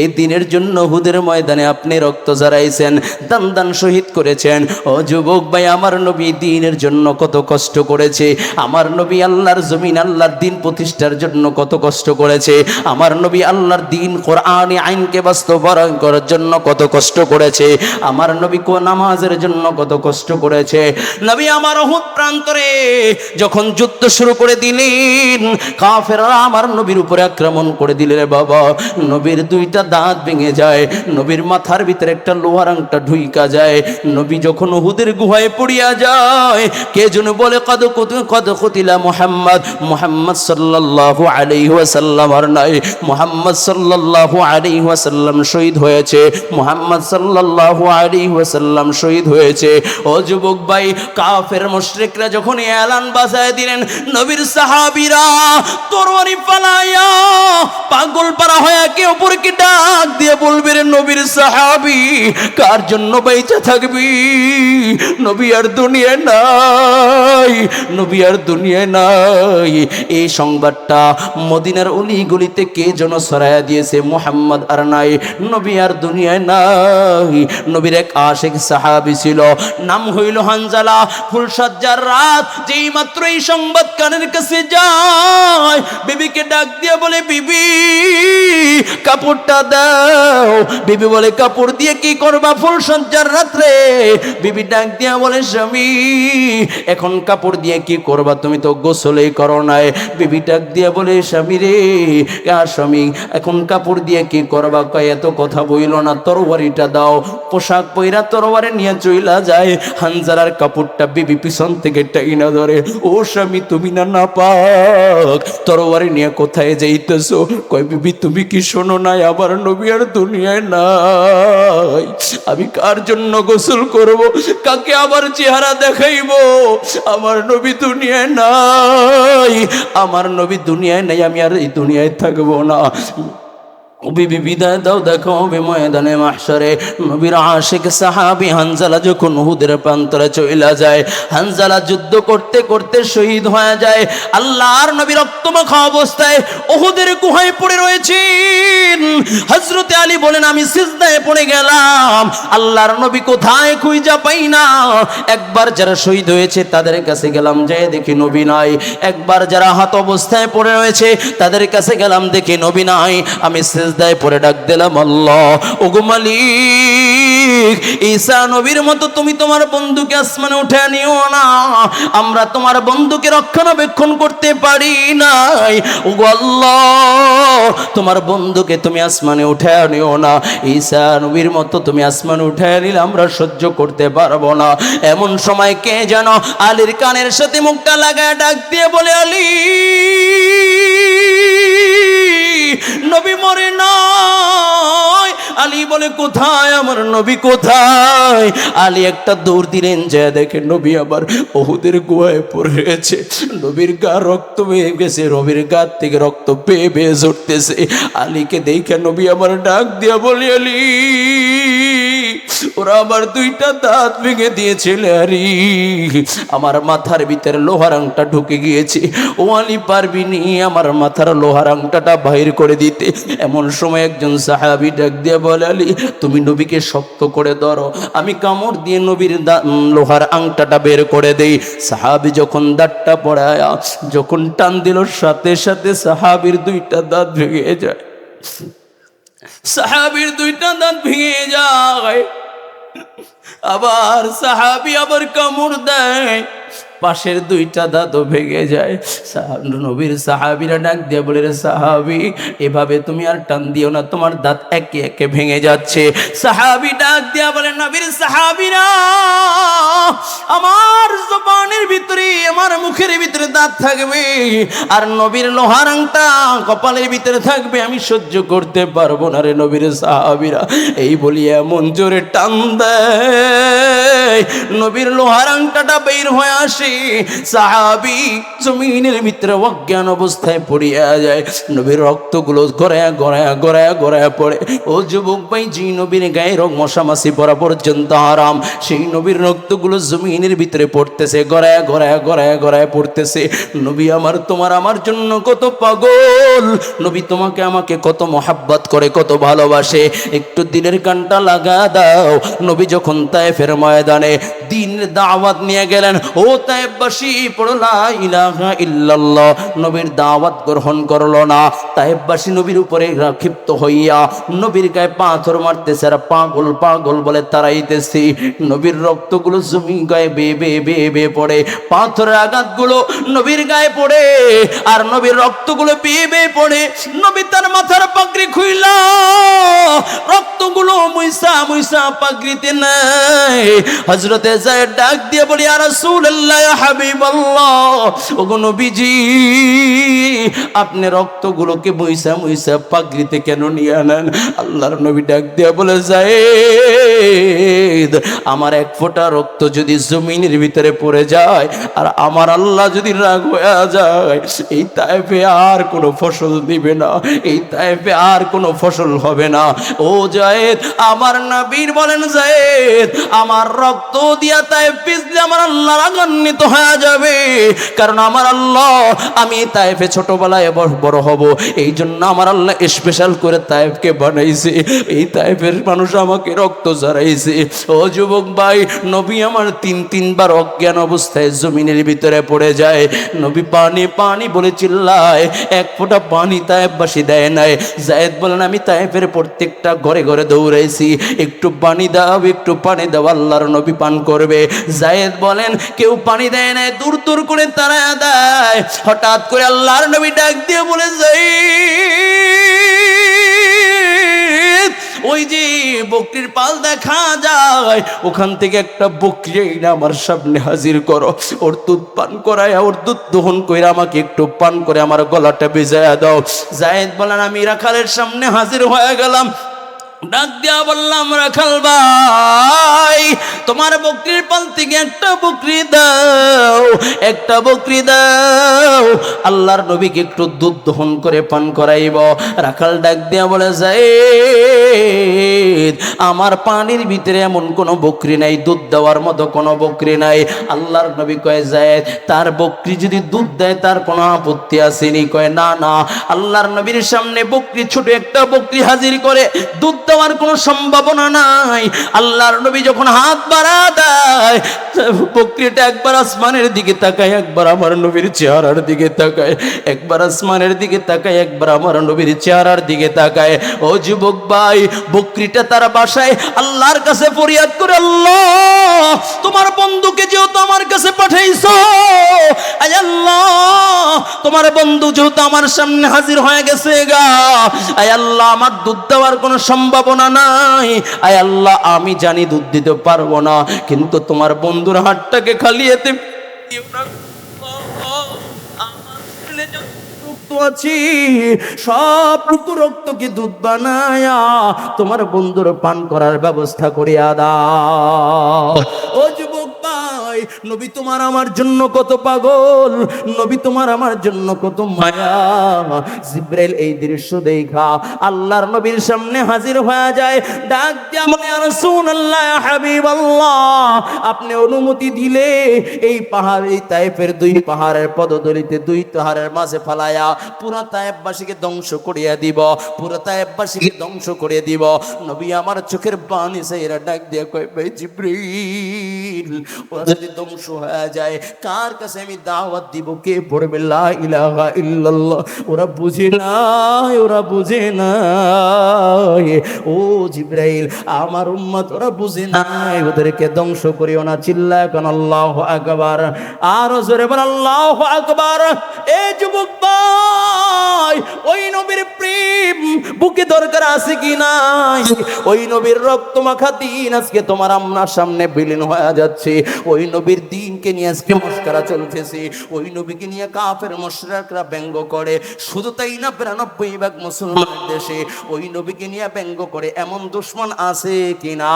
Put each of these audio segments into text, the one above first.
এই দিনের জন্য হুদের ময়দানে আপনি রক্ত জড়াইছেন দান দান শহীদ করেছেন। ও যুবক ভাই, আমার নবী দিনের জন্য কত কষ্ট করেছে। আমার নবী আল্লাহর জমিন, আল্লাহর দিন প্রতিষ্ঠার জন্য কত কষ্ট করেছে। আমার নবী আল্লাহর দিন কোরআনে আইনকে বাস্তবায়ন করার জন্য কত কষ্ট করেছে। আমার নবী কো নামাজের জন্য কত কষ্ট করেছে। নবী আমার অহুত প্রান্তরে যখন যুদ্ধ শুরু করে দিলেন, কাফেররা আমার নবীর উপরে আক্রমণ করে দিলে বাবা। নবীর দুইটা দাঁত ভেঙে যায়, নবীর মাথার ভিতরে একটা লোহার আংটা ঢুইকা যায়, নবী যখন উহুদের গুহায় পড়িয়া যায়, কে যেন বলে, কদ কত- কদ কতিলা মোহাম্মদ। মোহাম্মদ সাল্লাল্লাহু আলাইহি ওয়াসাল্লাম আর নাই। মোহাম্মদ সাল্লাল্লাহু আলাইহি ওয়াসাল্লাম শহীদ হয়েছে। মোহাম্মদ সাল্লাল্লাহু আলাইহি ওয়াসাল্লাম শহীদ হয়েছে। ও যুবক ভাই, কাফের মুশরিকরা যখন এলান বাজায় দিলেন, নবীর সাহাবীরা তরবারি পালায়া পাগল পারা হয়ে কে অপরকে ডাক দিয়ে বলবে রে নবীর সাহাবী, কার জন্য বেঁচে থাকবি? নবী আর দুনিয়া নাই, নবী আর দুনিয়া নাই। এই সংবাদটা মদিনার অলি গলিতে কে যেন ছড়াইয়া দিয়েছে? মোহাম্মদ আর নাই, নবী আর দুনিয়ায় নাই। নবীর এক আশেক সাহাবি ছিল, নাম হইল হানজালা। ফুলসজ্জার রাত যেই মাত্র এই সংবাদ কানের কাছে যায়, বিবিকে ডাক দিয়ে বলে, বিবি, কাপড়টা দাও। বিবি বলে, কাপড় দিয়ে কি করবা ফুলসজ্জার রাত্রে? বিবি ডাক দিয়া বলে, স্বামী, এখন কাপড় দিয়ে কি করবা তুমি তো গোসলেই করো নাই। বিবি ডাক দিয়া বলে, স্বামী রে আর স্বামী, এখন কাপড় দিয়ে কি করবা? কয়, এত কথা বইল না, তরবারিটা দাও। পোশাক পইরা তরবারে নিয়ে চইলা যায়। হানজারার কাপড়টা বিবি পিছন থেকে টাইনা ধরে, ও স্বামী, তুমি না না পাক তরবারি নিয়ে কোথায় যাইতেছো? কয়, বিবি, তুমি কি শোনো নাই আবার নবী আর দুনিয়ায় নাই। আমি কার জন্য গোসল করব? কাকে আমার চেহারা দেখাইব? আমার নবী দুনিয়ায় নাই। আমার নবী দুনিয়ায় নাই, আমি আর এই দুনিয়ায় থাকব না। বিবি বিদায় দাও, দেখো হবে ময়দানে মাহশরে। নবীর আশিক সাহাবি হানজালা যখন উহুদের প্রান্তরে চইলা যায়, হানজালা যুদ্ধ করতে করতে শহীদ হয়ে যায়। আল্লাহর নবী রক্তমাখা অবস্থায় উহুদের গুহায় পড়ে রয়েছেন। হজরতে আলী বলেন, আমি সিজদায় পড়ে গেলাম। আল্লাহর নবী কোথায় খুঁজা পাই না? একবার যারা শহীদ হয়েছে, তাদের কাছে গেলাম যাই দেখি নবী নাই। একবার যারা হাত অবস্থায় পড়ে রয়েছে, তাদের কাছে গেলাম, দেখি নবী নাই। আমি সেজদায় পড়ে ডাক দিলাম, আল্লাহ, ওগো মালিক, ঈসা নবীর মতো তুমি তোমার বন্ধুকে আসমানে উঠে নিও না। আমরা তোমার বন্ধুকে রক্ষণাবেক্ষণ করতে পারি নাই। ওগো আল্লাহ, তোমার বন্ধুকে তুমি আসমানে উঠে নিও না। ঈসা নবীর মতো তুমি আসমানে উঠে নিলে আমরা সহ্য করতে পারব না। এমন সময় কে যেন আলীর কানের সাথে মুখটা লাগায় ডাক দিয়ে বলে, আলী নবী মরে নয় আলী বলে, কোথায় আমার নবী, কোথায়? আলী একটা দৌড় দিলেন, যে দেখে নবী আবার বহুদের গুহায় পড়ে গেছে নবীর গা রক্ত বেয়ে গেছে, রবির গা থেকে রক্ত পেয়ে বেয়ে ঝরতেছে। আলীকে দেখে নবী আমার ডাক দিয়া বলি, আলী ওরা আমার দুইটা দাঁত ভেঙে দিয়েছিল, আরে। আমার মাথার ভিতরে লোহার আংটা ঢুকে গিয়েছে। ও আলী পারবি নি, আমার মাথার লোহার আংটাটা বাহির করে দিতে। এমন সময় একজন সাহাবি ডাক দিয়ে বলে, আলি, তুমি নবীকে শক্ত করে ধরো। আমি কামড় দিয়ে নবীর লোহার আংটাটা বের করে দেই। সাহাবি যখন দাঁতটা পড়ায় যখন টান দিল, সাথে সাথে সাহাবির দুইটা দাঁত ভেঙে যায়। সাহাবির দুইটা দাঁত ভেঙে যায়। আবার সাহাবি আবার কামড় দেয়। পাশের দুইটা দাঁতও ভেঙে যায়। নবীর সাহাবিরা ডাক দিয়ে বলে, রে সাহাবি, এভাবে তুমি আর টান দিও না, তোমার দাঁত একে একে ভেঙে যাচ্ছে। সাহাবি ডাক দিয়া বলে, নবীর সাহাবিরা, আমার জবানের ভিতরে, আমার মুখের ভিতরে দাঁত থাকবে, আর নবীর লোহার আংটা কপালের ভিতরে থাকবে, আমি সহ্য করতে পারব না রে নবীর সাহাবিরা। এই বলি এমন জোরে টান দেয়, নবীর লোহার আংটাটা বের হয়ে আসে, সাহাবি জমিনের ভিতরে অজ্ঞান অবস্থায় পড়িয়া যায়, নবীর রক্তগুলো গড়ায়া গড়ায়া গড়ায়া গড়ায়া পড়ে। ও যুবক ভাই যে নবীর গায়ে রোগ মশামাসি পড়া পর্যন্ত আরাম সেই নবীর রক্তগুলো জমিনের ভিতরে পড়তেছে, গড়ায়া গড়ায়া গড়ায়া গড়ায়া পড়তেছে। নবী আমার, তোমার আমার জন্য কত পাগল। নবী তোমাকে আমাকে কত মহাব্বত করে, কত ভালোবাসে। একটু দিনের কানটা লাগা দাও। নবী যখন তায়েফের ময়দানে দিনের দাওয়াত নিয়ে গেলেন, ও তায়েববাসী পড়লা ইলাহা ইল্লাল্লাহ। নবীর দাওয়াত গ্রহণ করল না। তায়েববাসী নবীর উপরে ক্ষিপ্ত হইয়া নবীর গায়ে পাথর মারতেছে আর পাগল পাগল বলে তারাইতেছি। নবীর রক্তগুলো জমি গায়ে বে বে বে বে পড়ে। পাথরের আঘাতগুলো নবীর গায়ে পড়ে, আর নবীর রক্তগুলো বেয়ে বেয়ে পড়ে। নবী তার মাথার পাগড়ি খুইলা, রক্তগুলো মুইসা মুইসা পাগড়িতে নাই হজরতে যায় ডাক দিয়ে বলি আর রাসূলুল্লাহ হাবিবাল্লাহ, ওগো নবীজি, আপনি রক্তগুলোকে মুইসা মুইসা পাগড়িতে কেন নিয়ে আনেন? আল্লাহর নবী ডাক দিয়ে বলে যায় আমার এক ফোঁটা রক্ত যদি জমিনের ভিতরে পড়ে যায় আর আমার আল্লাহ যদি রাগ হয়ে যায়, এই তাইফে আর কোনো ফসল দিবে না, এই তাইফে আর কোনো ফসল হবে না। ও জায়েদ, আমার নবীর বলেন জায়েদ, আমার রক্ত দিয়া তাইফ পিছলে আমার আল্লাহ রাগান্বিত হয়ে যাবে। কারণ আমার আল্লাহ, আমি তাইফে ছোটবেলায় বড়- হব এই জন্য আমার আল্লাহ স্পেশাল করে তাইফকে বানাইছে। এই তাইফের মানুষ আমাকে রক্ত জড়াইছে ও যুবক ভাই, নবী আমার তিন, তিনবার অজ্ঞান অবস্থায় জমিনের ভিতরে পড়ে যায়। নবী পানি পানি বলে চিল্লায়। এক ফোঁটা পানি তায়েববাসী দেয় নাই। জায়েদ বলেন, আমি তায়েবের প্রত্যেকটা ঘরে ঘরে দৌড়াইছি। একটু পানি দাও, একটু পানি দাও, আল্লাহর নবী পান করবে। জায়েদ বলেন, কেউ পানি দেয় নাই, দূর দূর করে তারা দেয়। হঠাৎ করে আল্লাহর নবী ডাক দিয়ে বলে যাই ওই যে বকরির পাল দেখা যায়, ওখান থেকে একটা বকরি এনে আমার সামনে হাজির করো। ওর দুধ পান করায়, ওর দুধ দহন করে আমাকে একটু পান করে আমার গলাটা বেজায় দাও। জায়েদ বলেন আমি রাখালের সামনে হাজির হয়ে গেলাম। ডাক দিয়া বললাম, রাখাল ভাই, তোমার বকরির পাল থেকে একটা বকরি দাও, একটা বকরি দাও। আল্লাহর নবীকে একটু দুধ দহন করে পান করাইব। রাখাল ডাক দিয়া বলে যায় আমার পানির ভিতরে এমন কোনো বকরি নাই, দুধ দেওয়ার মতো কোনো বকরি নাই। আল্লাহর নবী কয়ে যায় তার বকরি যদি দুধ দেয়, তার কোনো আপত্তি আসেনি। কয়, না না, আল্লাহর নবীর সামনে বকরি ছোট একটা বকরি হাজির করে দুধ দেওয়ার কোনো সম্ভাবনা নাই। আল্লাহর নবী যখন হাত বাড়া দেয় বকরিটা একবার আসমানের দিকে তাকায়, একবার আমার নবীর চেহারার দিকে তাকায়, একবার আসমানের দিকে তাকায়, একবার আমার নবীর চেহারার দিকে তাকায়। ও যুবক ভাই, বকরিটা তার বাসায়, আল্লাহর কাছে ফরিয়াদ করে, আল্লাহ, তোমার বন্ধুকে যেহেতু আমার কাছে পাঠাইছো আল্লাহ, তোমার বন্ধু যেহেতু আমার সামনে হাজির হয়ে গেছে গা, আয় আল্লাহ, আমার দুধ দেওয়ার কোনো সম্ভাবনা নাই আয় আল্লাহ, আমি জানি দুধ দিতে পারব না, কিন্তু তোমার বন্ধুর হাটটাকে খালি এতে দিও না। আমার ছেলে যত রক্ত আছি সবটুকু রক্তকে দুধ বানায়া তোমার বন্ধুর পান করার ব্যবস্থা করিয়া দাও ও ভাই নবী তোমার আমার জন্য কত পাগল, নবী তোমার আমার জন্য কত মায়া। জিব্রাইল এই দৃশ্য দেখা। আল্লাহর নবীর সামনে হাজির হয়ে যায়। ডাক দিয়া বলে রাসূলুল্লাহ হাবিবাল্লাহ। আপনি অনুমতি দিলে এই পাহাড়, এই তায়েফের দুই পাহাড়ের পদদলিতে দুই পাহাড়ের মাঝে ফালায়া পুরা তায়েফবাসীকে ধ্বংস করিয়া দিব, পুরা তায়েফবাসীকে ধ্বংস করিয়া দিব। নবী আমার চোখের পানি সেইরা ডাক দিয়ে কয়, ভাই জিব্রাইল যদি ধ্বংস হয়ে যায়, কার কাছে আমি দাওয়াত দিব? কে পড়বে? লা ইলাহা ইল্লাল্লাহ। ওরা বুঝে না ওরা বুঝে না ও জিব্রাইল, আমার উম্মত, ওরা বুঝে না ওদেরকে ধ্বংস করিও না চিল্লা এখন আল্লাহ আকবার। আর জোরে বল, আল্লাহ আকবার। এ যুবক ভাই, ওই নবীর প্রেম বুকে দরকার আছে কি নাই? ওই নবীর রক্ত মাখা দিন, আজকে তোমার আমনার সামনে বিলীন হয়ে যাচ্ছে। ওই নবীর দিনকে নিয়ে আজকে মস্করা চলতেছে। ওই নবীকে নিয়ে কাফের মশরাকরা ব্যঙ্গ করে। শুধু তাই না, বিরানব্বই ভাগ মুসলমান দেশে ওই নবীকে নিয়ে ব্যঙ্গ করে। এমন দুশ্মন আছে কিনা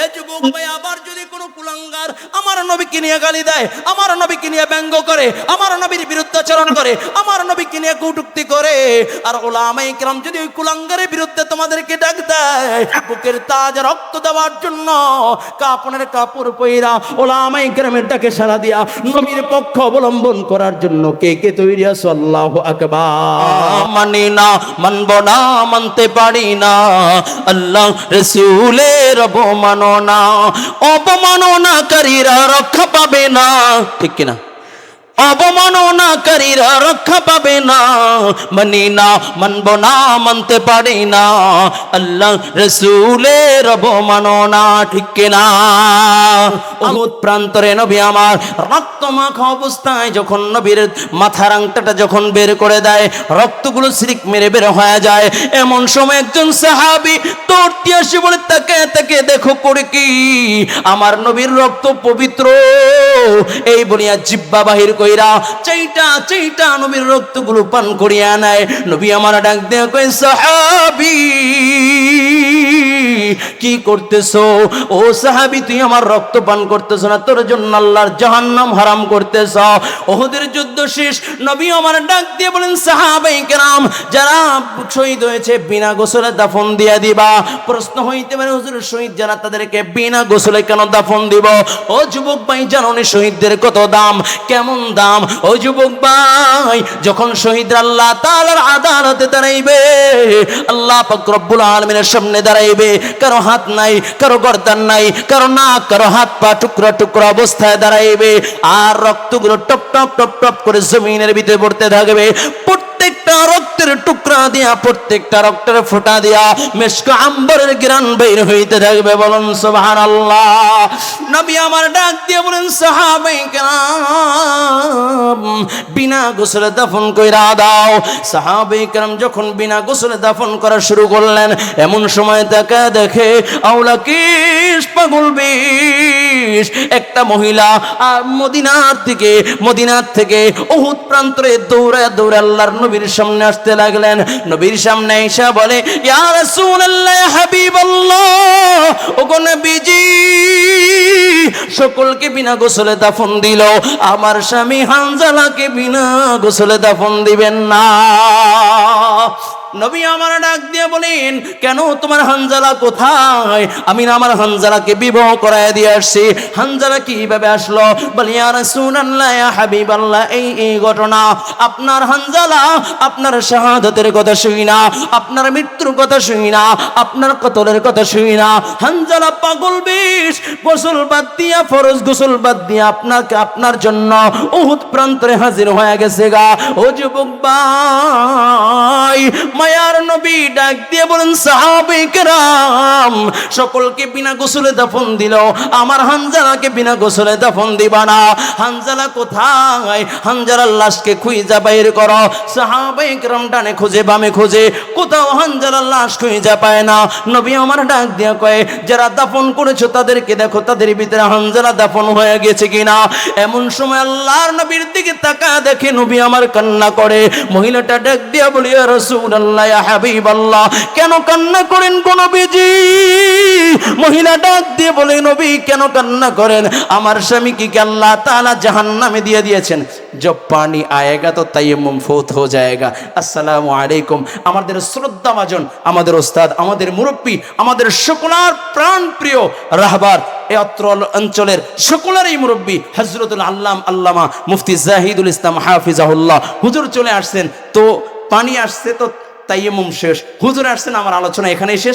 এ যুবক ভাই, আবার যদি কোনো আমার নবীকে নিয়ে গালি দেয়, আমার নবীকে নিয়ে ব্যঙ্গ করে, আমার নবীর বিরুদ্ধাচরণ করে, আমার নবীকে নিয়ে কটুক্তি করে। আর ওলামাই কিরাম যদি ওই কুলাঙ্গারের বিরুদ্ধে তোমাদেরকে ডাক দেয়, বুকের তাজা রক্ত দেওয়ার জন্য কাপনের কাপড় পইরা ওলামাই কিরামের ডাকে সারা দিয়া নবীর পক্ষ অবলম্বন করার জন্য কে কে তৈরি আছো? আল্লাহ আকবার। মানি না, মানব না, মানতে পারি না। আল্লাহ রসুলের অবমাননা অবমাননাকারীরা রক্ষা পাবে না। ঠিক কিনা? অবমাননাকারীরা রক্ষা পাবে না। মানি না, মানব না, মানতে পারি না। আল্লাহ রসুলের অবমাননা ঠিক কিনা? অমুদ প্রান্তরে নবী আমার রক্ত মাখা অবস্থায় যখন নবীর মাথার আংটাটা যখন বের করে দেয়, রক্তগুলো সিরিক মেরে বের হয়ে যায়। এমন সময় একজন সাহাবি তোরটি আসে বলে, তাকে তাকে দেখো করে কি? আমার নবীর রক্ত পবিত্র। এই বলিয়া জিব্বা বাহির কইরা চাইটা চাইটা নবীর রক্তগুলো পান করিয়া নেয় নবী আমার ডাক দেয়া কই সাহাবি। কি করতেছো? ও সাহাবি, তুই আমার রক্ত পান করতেছ না, তোর জন্য আল্লাহর জাহান্নাম হারাম করতেছ। ওহুদের যুদ্ধ শেষ, নবী আমার ডাক দিয়ে বলেন, সাহাবাই কেরাম, যারা শহীদ হয়েছে, বিনা গোসলে দাফন দিয়া দিবা। প্রশ্ন হইতে পারে, হুজুর, শহীদ যারা, তাদেরকে বিনা গোসলে কেন দাফন দিব? ও যুবক ভাই, জানো নি শহীদদের কত দাম? কেমন দাম? ও যুবক ভাই, যখন শহীদ আল্লাহ তাআলার আদালতে দাঁড়াইবে, আল্লাহ পাক রব্বুল আলামিনের সামনে দাঁড়াইবে, কারও হাত নাই, কারও গর্দান নাই, কারও নাক, কারও হাত পা টুকরা টুকরা অবস্থায় দাঁড়াইবে। আর রক্তগুলো টপ টপ টপ টপ করে জমিনের ভিতরে পড়তে থাকবে। বলুন সুবহান আল্লাহ নবী আমার ডাক দিয়ে বলেন, সাহাবাই কেরাম বিনা গোসলে দাফন কইরা দাও। সাহাবাই কেরাম যখন বিনা গোসলে দাফন করা শুরু করলেন, এমন সময় তাকে দেখে, আউলা কিস, পাগল বিষ। একটা মহিলা আর মদিনার থেকে মদিনার থেকে বহুত প্রান্তরে দৌড়ে দৌড়ে আল্লাহর নবীর সামনে আসতে লাগলেন। নবীর সামনে এসে বলে, ইয়া রাসূলুল্লাহ, হাবিবাল্লাহ। ওগো সকলকে বিনা গোসলে দাফন দিল। আমার স্বামী হানজালাকে বিনা গোসলে দাফন দিবেন না। নবী আমার ডাক দিয়ে বলেন, কেন তোমার হানজালা কোথায়? আমি না আমার হানজালাকে বিবাহ করায় দিয়ে আসছি। হানজালা কীভাবে আসলো? বলি আর সুনাল্লাহ হাবিবাল্লাহ, এই এই ঘটনা। আপনার হানজালা আপনার শাহাদতের কথা শুই না, আপনার মৃত্যুর কথা শুই না, আপনার কতলের কথা শুই না। হানজালা পাগল বিষ গোসল বাদ দিয়া, ফরজ গোসল বাদ দিয়া আপনাকে আপনার জন্য উহুদ প্রান্তরে হাজির হয়ে গেছে গা। ও যুবক ভাই মায়ার নবী ডাক দিয়ে বলেন, সাহাবে কেরাম, সকলকে বিনা গোসলে দাফন দিল। আমার হানজালাকে বিনা গোসলে দাফন দিবা না। হানজালা কোথায়? হানজালার লাশকে খুঁজা বাইর করো। সাহাবে কেরাম ডানে খুঁজে, বামে খুঁজে। কোথাও হানজালার লাশ খুঁজা পায় না। নবী আমার ডাক দিয়া কয়ে, যারা দাফন করেছ তাদেরকে দেখো, তাদের ভিতরে হানজালা দাফন হয়ে গেছে কিনা? এমন সময় আল্লাহর নবীর দিকে তাকা দেখে নবী আমার কান্না করে। মহিলাটা ডাক দিয়া বলিয়া রসুল আল্লাহ হাবিব আল্লাহ কেন কান্না করেন কোন বিজি মহিলা ডাক দিয়ে বলে, নবী, কেন কান্না করেন? আমার স্বামীকে কি আল্লাহ তালা জাহান নামে দিয়ে দিয়েছেন? পানি আয়েগা তো হো যায়গা। আসসালামু আলাইকুম। আমাদের শ্রদ্ধা মাজন আমাদের ওস্তাদ, আমাদের মুরব্বী, আমাদের সকলার প্রাণ প্রিয় রাহবার এ অঞ্চলের সকলেরই মুরব্বী হজরতুল আল্লাম আল্লামা মুফতি জাহিদুল ইসলাম হাফিজাহুল্লাহ। হুজুর চলে আসছেন, তো পানি আসছে, তো তাইয়েমুম শেষ। হুজুর আসছেন আমার আলোচনা এখানেই শেষ।